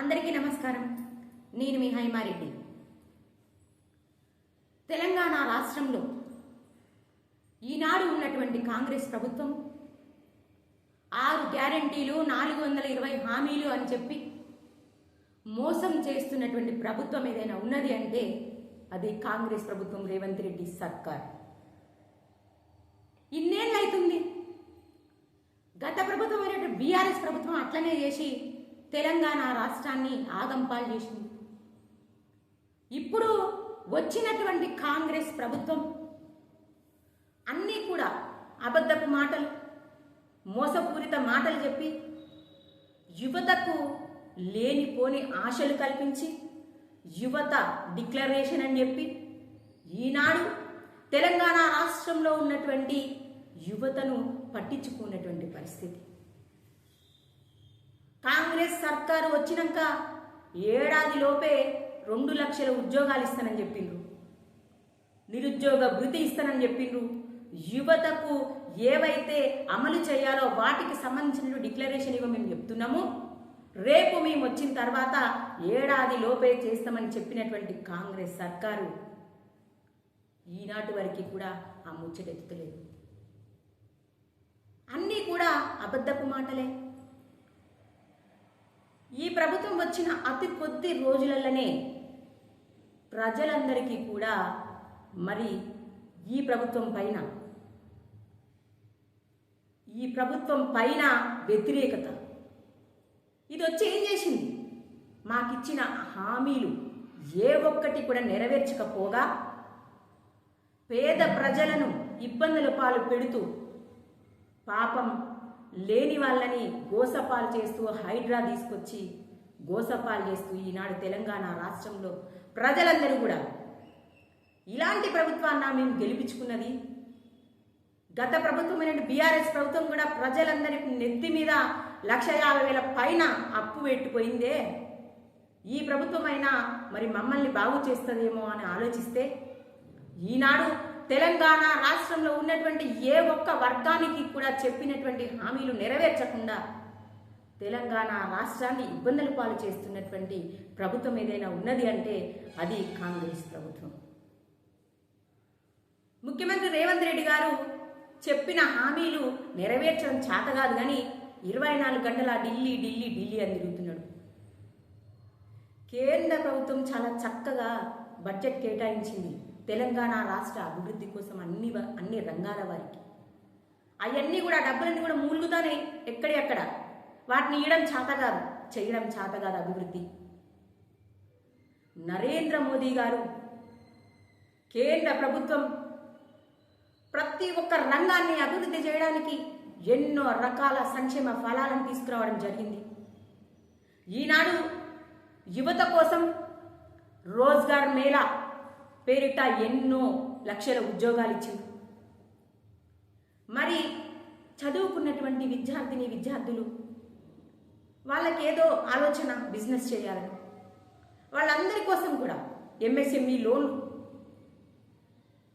అందరికీ నమస్కారం. నేను మీ హైమారెడ్డి. తెలంగాణ రాష్ట్రంలో ఈనాడు ఉన్నటువంటి కాంగ్రెస్ ప్రభుత్వం ఆరు గ్యారంటీలు నాలుగు వందల ఇరవై హామీలు అని చెప్పి మోసం చేస్తున్నటువంటి ప్రభుత్వం ఏదైనా ఉన్నది అంటే అది కాంగ్రెస్ ప్రభుత్వం రేవంత్ రెడ్డి సర్కార్. ఇన్నేళ్ళు అవుతుంది గత ప్రభుత్వం అయినటువంటి బీఆర్ఎస్ ప్రభుత్వం అట్లనే చేసి తెలంగాణ రాష్ట్రాన్ని ఆగంపాలు చేసింది. ఇప్పుడు వచ్చినటువంటి కాంగ్రెస్ ప్రభుత్వం అన్నీ కూడా అబద్ధపు మాటలు మోసపూరిత మాటలు చెప్పి యువతకు లేనిపోని ఆశలు కల్పించి యువత డిక్లరేషన్ అని చెప్పి ఈనాడు తెలంగాణ రాష్ట్రంలో ఉన్నటువంటి యువతను పట్టించుకున్నటువంటి పరిస్థితి. కాంగ్రెస్ సర్కారు వచ్చినాక ఏడాది లోపే రెండు లక్షల ఉద్యోగాలు ఇస్తానని చెప్పిండ్రు. నిరుద్యోగ భృతి ఇస్తానని చెప్పిండ్రు. యువతకు ఏవైతే అమలు చేయాలో వాటికి సంబంధించిన డిక్లరేషన్ ఇవ్వ మేము చెప్తున్నాము. రేపు మేము వచ్చిన తర్వాత ఏడాది లోపే చేస్తామని చెప్పినటువంటి కాంగ్రెస్ సర్కారు ఈనాటి వరకు కూడా ఆ ముచ్చటెత్తుతలేదు. అన్నీ కూడా అబద్ధపు మాటలే. ఈ ప్రభుత్వం వచ్చిన అతి కొద్ది రోజులలోనే ప్రజలందరికీ కూడా మరి ఈ ప్రభుత్వం పైన ఈ ప్రభుత్వం పైన వ్యతిరేకత. ఇది వచ్చి ఏం చేసింది? మాకిచ్చిన హామీలు ఏ ఒక్కటి కూడా నెరవేర్చకపోగా పేద ప్రజలను ఇబ్బందుల పాలు పెడుతూ పాపం లేని వాళ్ళని గోసపాలు చేస్తూ హైడ్రా తీసుకొచ్చి గోసపాలు చేస్తూ ఈనాడు తెలంగాణ రాష్ట్రంలో ప్రజలందరూ కూడా ఇలాంటి ప్రభుత్వాన్ని మేము గెలిపించుకున్నది. గత ప్రభుత్వమైన బీఆర్ఎస్ ప్రభుత్వం కూడా ప్రజలందరి నెత్తి మీద లక్ష యాభై వేల పైన అప్పు పెట్టుపోయిందే ఈ ప్రభుత్వమైనా మరి మమ్మల్ని బాగు చేస్తుందేమో అని ఆలోచిస్తే ఈనాడు తెలంగాణ రాష్ట్రంలో ఉన్నటువంటి ఏ ఒక్క వర్గానికి కూడా చెప్పినటువంటి హామీలు నెరవేర్చకుండా తెలంగాణ రాష్ట్రాన్ని ఇబ్బందులు పాలు చేస్తున్నటువంటి ప్రభుత్వం ఏదైనా ఉన్నది అంటే అది కాంగ్రెస్ ప్రభుత్వం. ముఖ్యమంత్రి రేవంత్ రెడ్డి గారు చెప్పిన హామీలు నెరవేర్చడం చేత కాదు కానీ ఇరవై నాలుగు గంటల ఢిల్లీ ఢిల్లీ ఢిల్లీ అని తిరుగుతున్నాడు. కేంద్ర ప్రభుత్వం చాలా చక్కగా బడ్జెట్ కేటాయించింది. తెలంగాణ రాష్ట్ర అభివృద్ధి కోసం అన్ని అన్ని రంగాల వారికి. అవన్నీ కూడా డబ్బులన్నీ కూడా మూలుగుతానే ఎక్కడెక్కడ వాటిని ఇవ్వడం చేత కాదు చేయడం చేత కాదు అభివృద్ధి. నరేంద్ర మోదీ గారు కేంద్ర ప్రభుత్వం ప్రతి ఒక్క రంగాన్ని అభివృద్ధి చేయడానికి ఎన్నో రకాల సంక్షేమ ఫలాలను తీసుకురావడం జరిగింది. ఈనాడు యువత కోసం రోజ్గార్ మేళా పేరిట ఎన్నో లక్షల ఉద్యోగాలు ఇచ్చింది. మరి చదువుకున్నటువంటి విద్యార్థిని విద్యార్థులు వాళ్ళకేదో ఆలోచన బిజినెస్ చేయాలని. వాళ్ళందరి కోసం కూడా ఎంఎస్ఎంఈ లోన్లు.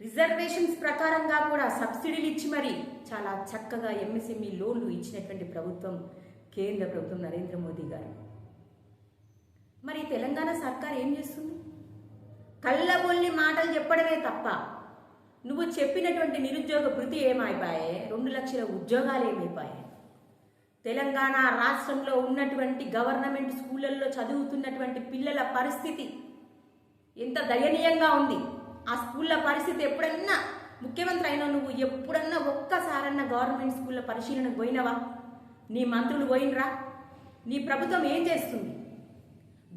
రిజర్వేషన్స్ ప్రకారంగా కూడా సబ్సిడీలు ఇచ్చి మరి చాలా చక్కగా ఎంఎస్ఎంఈ లోన్లు ఇచ్చినటువంటి ప్రభుత్వం కేంద్ర ప్రభుత్వం నరేంద్ర మోదీ గారు. మరి తెలంగాణ సర్కార్ ఏం చేస్తుంది? కళ్ళబొల్లి మాటలు చెప్పడమే తప్ప నువ్వు చెప్పినటువంటి నిరుద్యోగ భృతి ఏమైపోయాయి రెండు లక్షల ఉద్యోగాలు ఏమైపోయాయి తెలంగాణ రాష్ట్రంలో ఉన్నటువంటి గవర్నమెంట్ స్కూళ్ళల్లో చదువుతున్నటువంటి పిల్లల పరిస్థితి ఎంత దయనీయంగా ఉంది. ఆ స్కూళ్ళ పరిస్థితి ఎప్పుడన్నా ముఖ్యమంత్రి అయినా నువ్వు ఎప్పుడన్నా ఒక్కసారన్నా గవర్నమెంట్ స్కూళ్ళ పరిశీలనకు పోయినవా? నీ మంత్రులు పోయినరా? నీ ప్రభుత్వం ఏం చేస్తుంది?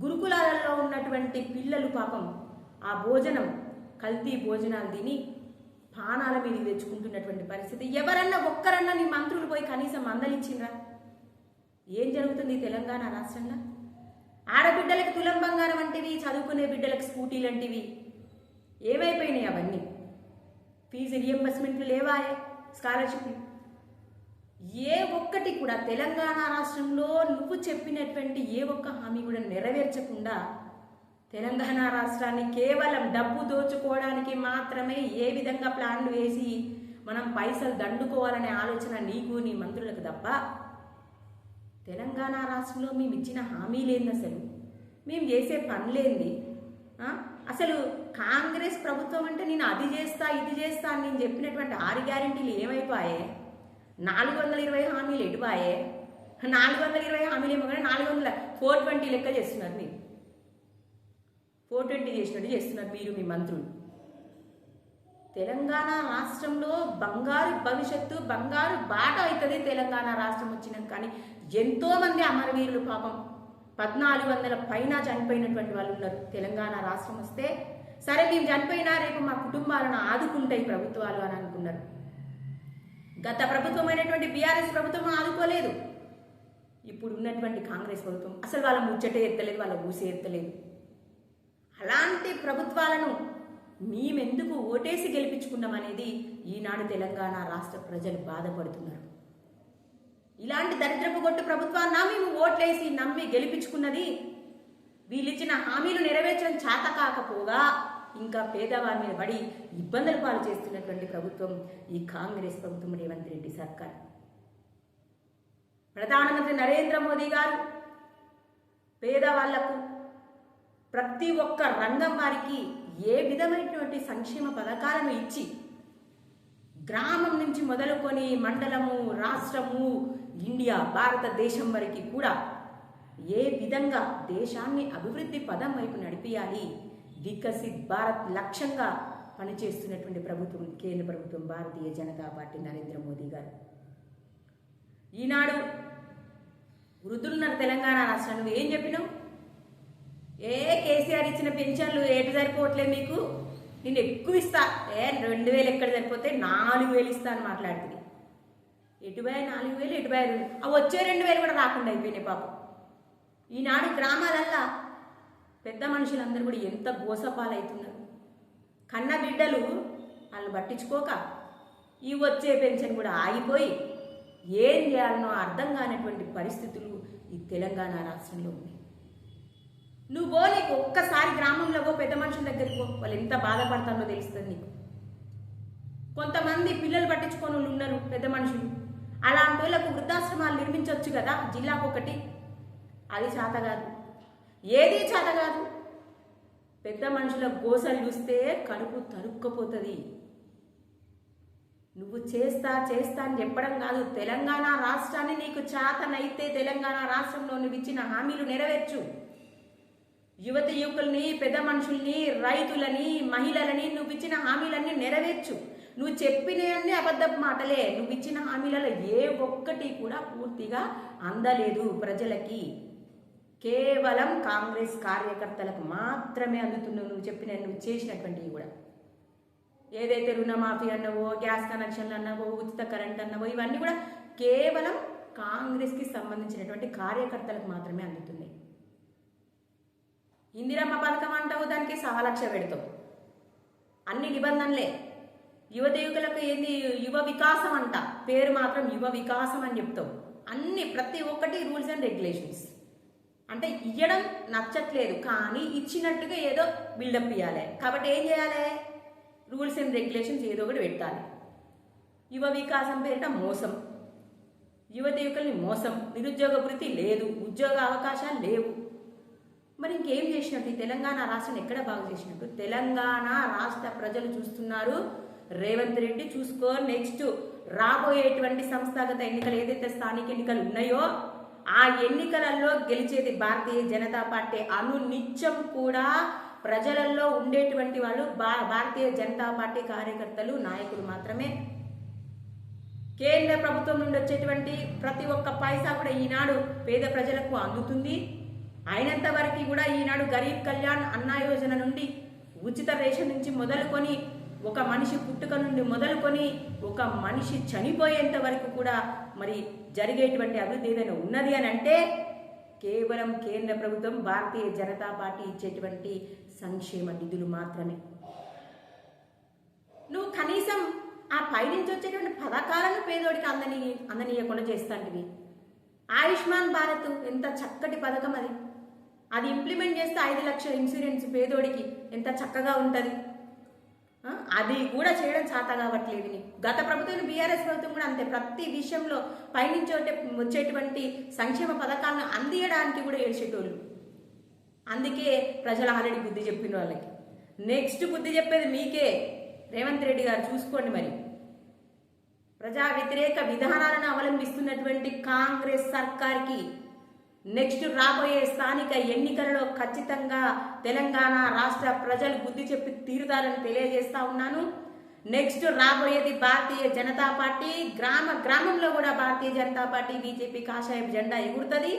గురుకులాలలో ఉన్నటువంటి పిల్లలు పాపం ఆ భోజనం కల్తీ భోజనాలు తిని పానాల మీద తెచ్చుకుంటున్నటువంటి పరిస్థితి. ఎవరన్నా ఒక్కరన్నా నీ మంత్రులు పోయి కనీసం మందలిచ్చిండ్రా ఏం జరుగుతుంది తెలంగాణ రాష్ట్రంలో? ఆడబిడ్డలకు తులం బంగారం వంటివి చదువుకునే బిడ్డలకు స్కూటీలు లాంటివి ఏమైపోయినాయి అవన్నీ? ఫీజు రియంబర్స్మెంట్లు లేవాయే స్కాలర్షిప్లు ఏ ఒక్కటి కూడా తెలంగాణ రాష్ట్రంలో నువ్వు చెప్పినటువంటి ఏ ఒక్క హామీ కూడా నెరవేర్చకుండా తెలంగాణ రాష్ట్రాన్ని కేవలం డబ్బు దోచుకోవడానికి మాత్రమే ఏ విధంగా ప్లాన్లు వేసి మనం పైసలు దండుకోవాలనే ఆలోచన నీకు నీ మంత్రులకు తప్ప తెలంగాణ రాష్ట్రంలో మేము ఇచ్చిన హామీలేంది అసలు. మేము చేసే పనులేంది అసలు కాంగ్రెస్ ప్రభుత్వం అంటే నేను అది చేస్తా ఇది చేస్తా అని నేను చెప్పినటువంటి ఆరు గ్యారెంటీలు ఏమైపోయాయి? నాలుగు వందల ఇరవై హామీలు ఎటుపాయే నాలుగు వందల ఇరవై హామీలు ఏమో కానీ నాలుగు వందల ఫోర్ ట్వంటీ లెక్క చేస్తున్నారు మీరు. ఫోర్ ట్వంటీ చేసినట్టు చేస్తున్నారు మీరు మీ మంత్రులు. తెలంగాణ రాష్ట్రంలో బంగారు భవిష్యత్తు బంగారు బాట అవుతుంది తెలంగాణ రాష్ట్రం వచ్చినాక. కానీ ఎంతోమంది అమరవీరులు పాపం పద్నాలుగు వందల పైన చనిపోయినటువంటి వాళ్ళు ఉన్నారు. తెలంగాణ రాష్ట్రం వస్తే సరే మేము చనిపోయినా రేపు మా కుటుంబాలను ఆదుకుంటాయి ప్రభుత్వాలు అని అనుకున్నారు. గత ప్రభుత్వమైనటువంటి బీఆర్ఎస్ ప్రభుత్వం ఆదుకోలేదు. ఇప్పుడు ఉన్నటువంటి కాంగ్రెస్ ప్రభుత్వం అసలు వాళ్ళ ముచ్చట ఎత్తలేదు వాళ్ళ ఊసే ఎత్తలేదు. అలాంటి ప్రభుత్వాలను మేమెందుకు ఓటేసి గెలిపించుకున్నామనేది ఈనాడు తెలంగాణ రాష్ట్ర ప్రజలు బాధపడుతున్నారు. ఇలాంటి దరిద్రపు కొట్టు ప్రభుత్వాన్న మేము ఓట్లేసి నమ్మి గెలిపించుకున్నది వీళ్ళిచ్చిన హామీలు నెరవేర్చడం చేత కాకపోగా ఇంకా పేదవారి మీద పడి ఇబ్బందుల పాలు చేస్తున్నటువంటి ప్రభుత్వం ఈ కాంగ్రెస్ ప్రభుత్వం రేవంత్ రెడ్డి సర్కార్. ప్రధానమంత్రి నరేంద్ర మోదీ గారు పేదవాళ్ళకు ప్రతి ఒక్క రంగం వారికి ఏ విధమైనటువంటి సంక్షేమ పథకాలను ఇచ్చి గ్రామం నుంచి మొదలుకొని మండలము రాష్ట్రము ఇండియా భారతదేశం వరకు కూడా ఏ విధంగా దేశాన్ని అభివృద్ధి పదం వైపు నడిపియాలి వికసిత్ భారత్ లక్ష్యంగా పనిచేస్తున్నటువంటి ప్రభుత్వం కేంద్ర ప్రభుత్వం భారతీయ జనతా పార్టీ నరేంద్ర మోదీ గారు. ఈనాడు వృద్ధులున్న తెలంగాణ రాష్ట్రం నువ్వు ఏం చెప్పినావు ఏ కేసీఆర్ ఇచ్చిన పెన్షన్లు ఏటు సరిపోవట్లేదు మీకు? నేను ఎక్కువ ఇస్తా. ఏ రెండు వేలు ఎక్కడ సరిపోతే నాలుగు వేలు ఇస్తా అని మాట్లాడుతుంది. ఎటుబై నాలుగు వేలు ఎటువై రెండు ఆ వచ్చే రెండు వేలు కూడా రాకుండా అయిపోయినాయి పాపం. ఈనాడు గ్రామాలల్లా పెద్ద మనుషులందరూ కూడా ఎంత గోసపాలవుతున్నారు కన్న బిడ్డలు వాళ్ళు పట్టించుకోక ఈ వచ్చే పెన్షన్ కూడా ఆగిపోయి ఏం చేయాలనో అర్థం కానటువంటి పరిస్థితులు ఈ తెలంగాణ రాష్ట్రంలో ఉన్నాయి. నువ్వు పో నీకు ఒక్కసారి గ్రామంలో పో పెద్ద మనుషుల దగ్గరికి పో. వాళ్ళు ఎంత బాధపడతారో తెలుస్తుంది నీకు. కొంతమంది పిల్లలు పట్టించుకొని వాళ్ళు ఉన్నారు పెద్ద మనుషులు. అలాంటి వాళ్ళకు వృద్ధాశ్రమాలు నిర్మించవచ్చు కదా జిల్లాకు ఒకటి. అది చేత కాదు. ఏది చేత కాదు? పెద్ద మనుషుల గోసలు చూస్తే కడుపు తరుక్కపోతుంది. నువ్వు చేస్తా చేస్తా అని చెప్పడం కాదు. తెలంగాణ రాష్ట్రాన్ని నీకు చేతనైతే తెలంగాణ రాష్ట్రంలో నువ్వు ఇచ్చిన హామీలు నెరవేర్చు. యువతి యువకుల్ని పెద్ద మనుషుల్ని రైతులని మహిళలని నువ్వు ఇచ్చిన హామీలన్నీ నెరవేర్చు. నువ్వు చెప్పినవన్నీ అబద్ధపు మాటలే. నువ్వు ఇచ్చిన హామీలలో ఏ ఒక్కటి కూడా పూర్తిగా అందలేదు ప్రజలకి. కేవలం కాంగ్రెస్ కార్యకర్తలకు మాత్రమే అందుతున్నావు నువ్వు చెప్పిన నువ్వు చేసినటువంటివి కూడా. ఏదైతే రుణమాఫీ అన్నవో గ్యాస్ కనెక్షన్లు అన్నవో ఉచిత కరెంట్ అన్నవో ఇవన్నీ కూడా కేవలం కాంగ్రెస్కి సంబంధించినటువంటి కార్యకర్తలకు మాత్రమే అందుతున్నాయి. ఇందిరమ్మ పథకం అంటావు దానికి సహలక్ష పెడతావు. అన్ని నిబంధనలే. యువత యువకులకు ఏంది? యువ వికాసం అంట. పేరు మాత్రం యువ వికాసం అని చెప్తావు. అన్ని ప్రతి ఒక్కటి రూల్స్ అండ్ రెగ్యులేషన్స్. అంటే ఇవ్వడం నచ్చట్లేదు కానీ ఇచ్చినట్టుగా ఏదో బిల్డప్ ఇవ్వాలి కాబట్టి ఏం చేయాలి? రూల్స్ అండ్ రెగ్యులేషన్స్ ఏదో ఒకటి పెట్టాలి యువ వికాసం పేరిట మోసం. యువత యువకుల్ని మోసం. నిరుద్యోగ వృత్తి లేదు. ఉద్యోగ అవకాశాలు లేవు. మరి ఇంకేం చేసినట్టు? ఈ తెలంగాణ రాష్ట్రం ఎక్కడ బాగు చేసినట్టు? తెలంగాణ రాష్ట్ర ప్రజలు చూస్తున్నారు. రేవంత్ రెడ్డి చూసుకో నెక్స్ట్ రాబోయేటువంటి సంస్థాగత ఎన్నికలు ఏదైతే స్థానిక ఎన్నికలు ఉన్నాయో ఆ ఎన్నికలలో గెలిచేది భారతీయ జనతా పార్టీ అనునిత్యం కూడా ప్రజలలో ఉండేటువంటి వాళ్ళు భా భారతీయ జనతా పార్టీ కార్యకర్తలు నాయకులు మాత్రమే. కేంద్ర ప్రభుత్వం నుండి వచ్చేటువంటి ప్రతి ఒక్క పైసా కూడా ఈనాడు పేద ప్రజలకు అందుతుంది. అయినంత వరకు కూడా ఈనాడు గరీబ్ కళ్యాణ్ అన్నా యోజన నుండి ఉచిత రేషన్ నుంచి మొదలుకొని ఒక మనిషి పుట్టుక నుండి మొదలుకొని ఒక మనిషి చనిపోయేంత వరకు కూడా మరి జరిగేటువంటి అభివృద్ధి ఏదైనా ఉన్నది అని అంటే కేవలం కేంద్ర ప్రభుత్వం భారతీయ జనతా పార్టీ ఇచ్చేటువంటి సంక్షేమ నిధులు మాత్రమే. నువ్వు కనీసం ఆ పైనుంచి వచ్చేటువంటి పథకాలను పేదోడికి అందని అందనీయకుండా చేస్తాంటివి. ఆయుష్మాన్ భారత్ ఎంత చక్కటి పథకం అది. అది ఇంప్లిమెంట్ చేస్తే ఐదు లక్షల ఇన్సూరెన్స్ పేదోడికి ఎంత చక్కగా ఉంటుంది? అది కూడా చేయడం చేత కావట్లేదు గత ప్రభుత్వం బీఆర్ఎస్ ప్రభుత్వం కూడా అంతే. ప్రతి విషయంలో పైనుంచి వచ్చేటువంటి సంక్షేమ పథకాలను అందియడానికి కూడా ఏడ్చేటోళ్ళు. అందుకే ప్రజలు ఆల్రెడీ బుద్ధి చెప్పిన వాళ్ళకి. నెక్స్ట్ బుద్ధి చెప్పేది మీకే. రేవంత్ రెడ్డి గారు చూసుకోండి మరి. ప్రజా వ్యతిరేక విధానాలను అవలంబిస్తున్నటువంటి కాంగ్రెస్ సర్కార్కి నెక్స్ట్ రాబోయే స్థానిక ఎన్నికలలో ఖచ్చితంగా తెలంగాణ రాష్ట్ర ప్రజలు బుద్ధి చెప్పి తీరుతారని తెలియజేస్తా ఉన్నాను. నెక్స్ట్ రాబోయేది భారతీయ జనతా పార్టీ. గ్రామ గ్రామంలో కూడా భారతీయ జనతా పార్టీ బీజేపీ కాషాయం జెండా ఎగురుతుంది.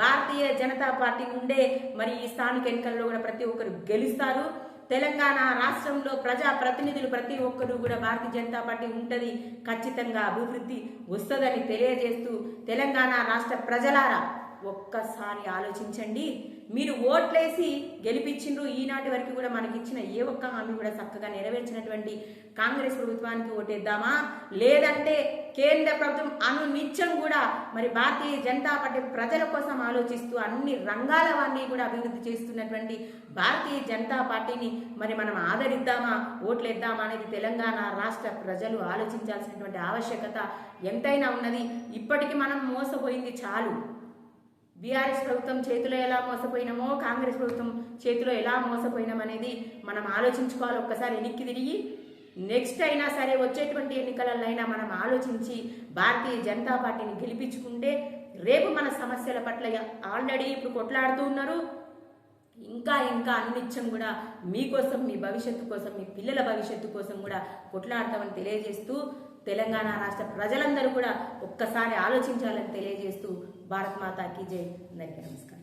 భారతీయ జనతా పార్టీ ఉండే మరి ఈ స్థానిక ఎన్నికల్లో కూడా ప్రతి ఒక్కరు గెలుస్తారు. తెలంగాణ రాష్ట్రంలో ప్రజా ప్రతినిధులు ప్రతి ఒక్కరు కూడా భారతీయ జనతా పార్టీ ఉంటుంది. ఖచ్చితంగా అభివృద్ధి వస్తుందని తెలియజేస్తూ తెలంగాణ రాష్ట్ర ప్రజలారా ఒక్కసారి ఆలోచించండి. మీరు ఓట్లేసి గెలిపించిండ్రు ఈనాటి వరకు కూడా మనకి ఇచ్చిన ఏ ఒక్క హామీ కూడా చక్కగా నెరవేర్చినటువంటి కాంగ్రెస్ ప్రభుత్వానికి ఓటేద్దామా? లేదంటే కేంద్ర ప్రభుత్వం అను నిత్యం కూడా మరి భారతీయ జనతా పార్టీ ప్రజల కోసం ఆలోచిస్తూ అన్ని రంగాల వారిని కూడా అభివృద్ధి చేస్తున్నటువంటి భారతీయ జనతా పార్టీని మరి మనం ఆదరిద్దామా? ఓట్లేద్దామా అనేది తెలంగాణ రాష్ట్ర ప్రజలు ఆలోచించాల్సినటువంటి ఆవశ్యకత ఎంతైనా ఉన్నది. ఇప్పటికీ మనం మోసపోయింది చాలు. బీఆర్ఎస్ ప్రభుత్వం చేతిలో ఎలా మోసపోయినామో కాంగ్రెస్ ప్రభుత్వం చేతిలో ఎలా మోసపోయినాం అనేది మనం ఆలోచించుకోవాలి. ఒక్కసారి వెనక్కి తిరిగి నెక్స్ట్ అయినా సరే వచ్చేటువంటి ఎన్నికలలో అయినా మనం ఆలోచించి భారతీయ జనతా పార్టీని గెలిపించుకుంటే రేపు మన సమస్యల పట్ల ఆల్రెడీ ఇప్పుడు కొట్లాడుతూ ఉన్నారు. ఇంకా ఇంకా అన్నిత్యం కూడా మీకోసం మీ భవిష్యత్తు కోసం మీ పిల్లల భవిష్యత్తు కోసం కూడా కొట్లాడతామని తెలియజేస్తూ తెలంగాణ రాష్ట్ర ప్రజలందరూ కూడా ఒక్కసారి ఆలోచించాలని తెలియజేస్తూ భారత్ మాతాకి జై అందరికీ నమస్కారం